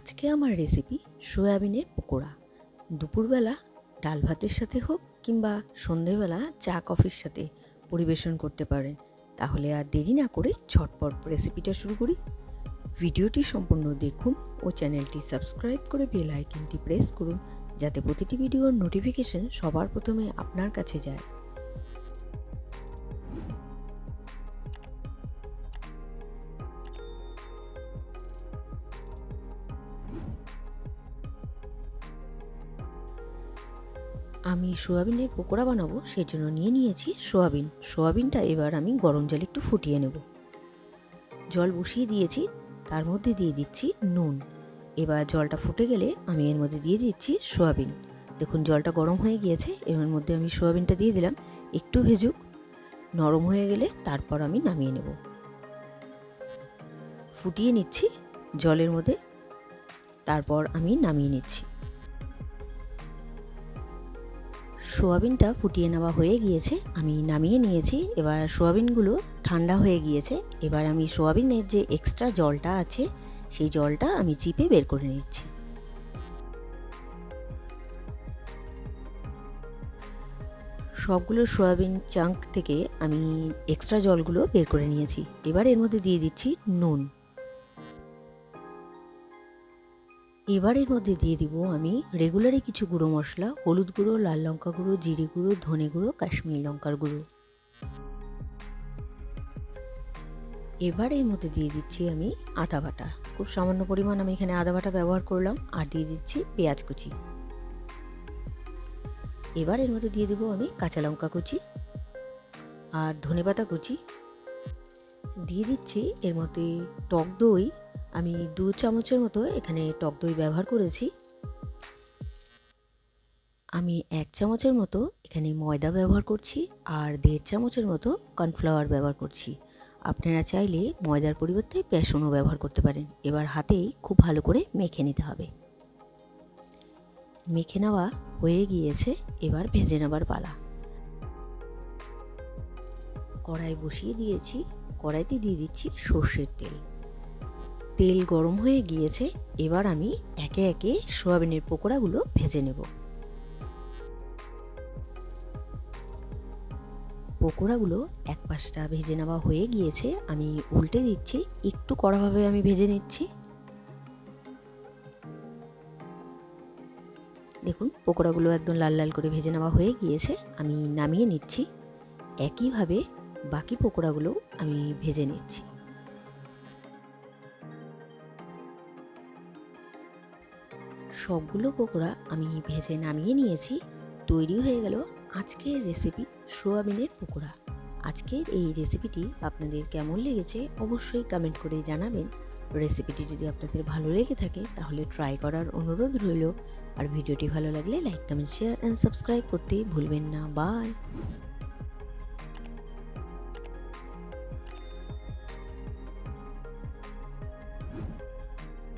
আজকে আমার রেসিপি সয়াবিনের পকোড়া। দুপুরবেলা ডাল ভাতের সাথে হোক কিংবা সন্ধেবেলা চা কফির সাথে পরিবেশন করতে পারেন। তাহলে আর দেরি না করে ঝটপট রেসিপিটা শুরু করি। ভিডিওটি সম্পূর্ণ দেখুন ও চ্যানেলটি সাবস্ক্রাইব করে বেল আইকনটি প্রেস করুন, যাতে প্রতিটি ভিডিওর নোটিফিকেশন সবার প্রথমে আপনার কাছে যায়। আমি সোয়াবিনের পকোড়া বানাবো সেই জন্য নিয়ে নিয়েছি সোয়াবিন। সোয়াবিনটা এবার আমি গরম জলে একটু ফুটিয়ে নেব। জল বসিয়ে দিয়েছি, তার মধ্যে দিয়ে দিচ্ছি নুন। এবার জলটা ফুটে গেলে আমি এর মধ্যে দিয়ে দিচ্ছি সোয়াবিন। দেখুন, জলটা গরম হয়ে গিয়েছে, এর মধ্যে আমি সোয়াবিনটা দিয়ে দিলাম। একটু ভেজুক, নরম হয়ে গেলে তারপর আমি নামিয়ে নেব। ফুটিয়ে নিচ্ছি জলের মধ্যে, তারপর আমি নামিয়ে নিচ্ছি। সোয়াবিনটা ফুটিয়ে নেওয়া হয়ে গিয়েছে। আমি নামিয়ে নিয়েছি। এবার সোয়াবিনগুলো ঠান্ডা হয়ে গিয়েছে। এবার আমি সোয়াবিনের যে এক্সট্রা জলটা আছে, সেই জলটা আমি চিপে বের করে নিচ্ছি। সবগুলো সোয়াবিন চাঙ্ক থেকে আমি এক্সট্রা জলগুলো বের করে নিয়েছি। এবার এর মধ্যে দিয়ে দিচ্ছি নুন। এবার এর মধ্যে দিয়ে দিব আমি রেগুলারে কিছু গুঁড়ো মশলা, হলুদ গুঁড়ো, লাল লঙ্কা গুঁড়ো, জিরে গুঁড়ো, ধনে গুঁড়ো, কাশ্মীরি লঙ্কার গুঁড়ো। এবার এর মধ্যে দিয়ে দিচ্ছি আমি আদা বাটা। খুব সামান্য পরিমাণ আমি এখানে আদা বাটা ব্যবহার করলাম আর দিয়ে দিচ্ছি পেঁয়াজ কুচি। এবার এর মধ্যে দিয়ে দেবো আমি কাঁচা লঙ্কা কুচি আর ধনেপাতা কুচি। দিয়ে দিচ্ছি এর মধ্যে টক দই আমি দু চামচের মতো এখানে টক দই ব্যবহার করেছি। আমি এক চামচের মতো এখানে ময়দা ব্যবহার করছি আর দেড় চামচের মতো কর্নফ্লাওয়ার ব্যবহার করছি। আপনারা চাইলে ময়দার পরিবর্তে বেসনও ব্যবহার করতে পারেন। এবার হাতেই খুব ভালো করে মেখে নিতে হবে। মেখে নেওয়া হয়ে গিয়েছে, এবার ভেজে নেবার পালা। কড়াই বসিয়ে দিয়েছি। কড়াইতে দিয়ে দিচ্ছি সর্ষের তেল। তেল গরম হয়ে গিয়েছে, এবার আমি একে একে সোয়াবিনের পকোড়াগুলো ভেজে নেব। পকোড়াগুলো এক পাশটা ভেজে নেওয়া হয়ে গিয়েছে, আমি উল্টে দিচ্ছি, একটু কড়াভাবে আমি ভেজে নিচ্ছি। দেখুন, পকোড়াগুলো একদম লাল লাল করে ভেজে নেওয়া হয়ে গিয়েছে, আমি নামিয়ে নিচ্ছি। একইভাবে বাকি পকোড়াগুলো আমি ভেজে নিচ্ছি। সবগুলো পকোড়া আমি ভেজে নামিয়ে নিয়েছি। তৈরি হয়ে গেল আজকের রেসিপি সোয়াবিনের পকোড়া। আজকের এই রেসিপিটি আপনাদের কেমন লেগেছে অবশ্যই কমেন্ট করে জানাবেন। রেসিপিটি যদি আপনাদের ভালো লেগে থাকে তাহলে ট্রাই করার অনুরোধ রইল। আর ভিডিওটি ভালো লাগলে like comment share and subscribe করতে ভুলবেন না। বাই